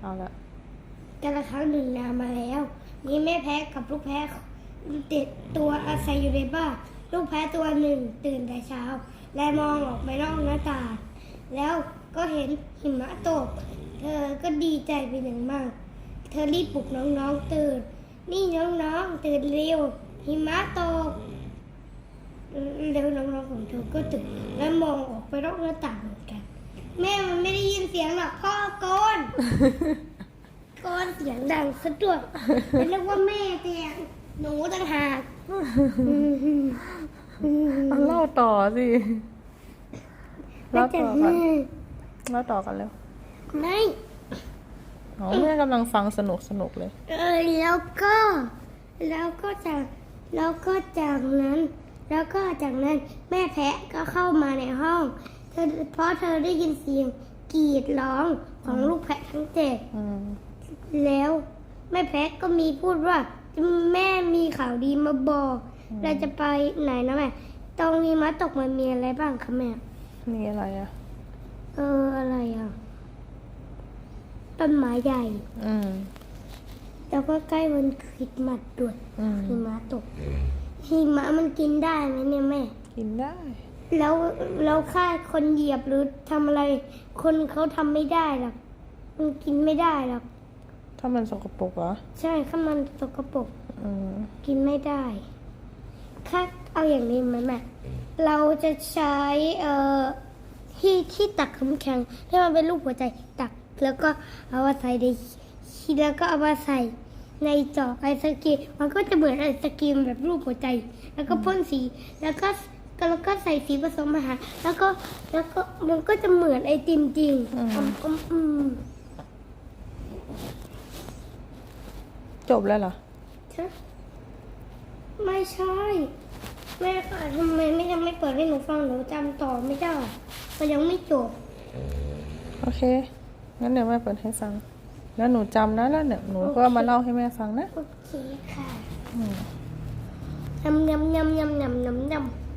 เอาละกันละครั้งหนึ่งนานมาแล้ว มีแม่แพะกับลูกแพะติดตัวอาศัยอยู่ในบ้านลูกแพะตัวหนึ่งตื่นแต่เช้า และมองออกไปนอกหน้าต่างแล้วก็เห็นหิมะตก เธอก็ดีใจเป็นอย่างมาก เธอรีบปลุกน้องๆตื่น นี่น้องๆตื่นเร็ว หิมะตกแล้วน้องๆของเธอก็ตื่นและมองออกไปนอกหน้าต่าง แม่มันไม่ได้ยินเสียงหรอกพ่อโกนโกนเสียงดังซะด้วยเป็นเรียกว่าแม่เตียงหนูต่างหากเอาเล่าต่อสิแล้เล่าวจากต่อกันแม่เล่าต่อกันแล้วไม่อ๋อแม่กำลังฟังสนุกสนุกเลย เออแล้วก็ แล้วก็จากแล้วก็จากนั้น แล้วก็จากนั้นแม่แพะก็เข้ามาในห้อง เธอเพราะเธอได้ยินเสียงกรีดร้องของลูกแพะทั้งเจ็ดอืมแล้วแม่แพะก็มีพูดว่า แม่มีข่าวดีมาบอกเราจะไปไหนนะแม่ตรงนี้มาตกมันมีอะไรบ้างคะแม่มีอะไรอะ เอออะไรอะต้นไม้ใหญ่ อืมแล้วก็ใกล้วันคริสต์มาสด้วยอืมหิมะตกหิมะมันกินได้ไหมเนี่ยแม่ กินได้ แล้วเราฆ่าคนเหยียบหรือทำอะไร คนเขาทำไม่ได้หรอกมันกินไม่ได้หรอกถ้ามันสกปรกเหรอใช่ข้ามันสกปรกอืมกินไม่ได้ถ้าเอาอย่างนี้ไหมแม่เราจะใช้เอ่อที่ที่ตักน้ำแข็งให้มันเป็นรูปหัวใจตัก แล้วก็เอามาใส่ในแล้วก็เอามาใส่ในจอกไอศกรีมมันก็จะเหมือนไอศกรีมแบบรูปหัวใจ แล้วก็พ่นสีแล้วก็ แล้วก็ใส่สีผสมอาหารแล้วก็แล้วก็มันก็จะเหมือนไอติมจริงอืม อืมอืมจบแล้วเหรอ ใช่ไม่ใช่ แม่ค่ะทำไมไม่ยังไม่เปิดให้หนูฟังหนูจำต่อไม่ได้มันยังไม่จบ โอเค งั้นเดี๋ยวแม่เปิดให้ฟัง แล้วหนูจำนะแล้วเนี่ยหนูก็มาเล่าให้แม่ฟังนะ โอเคค่ะอืมยำยำยำยำยำยำยำ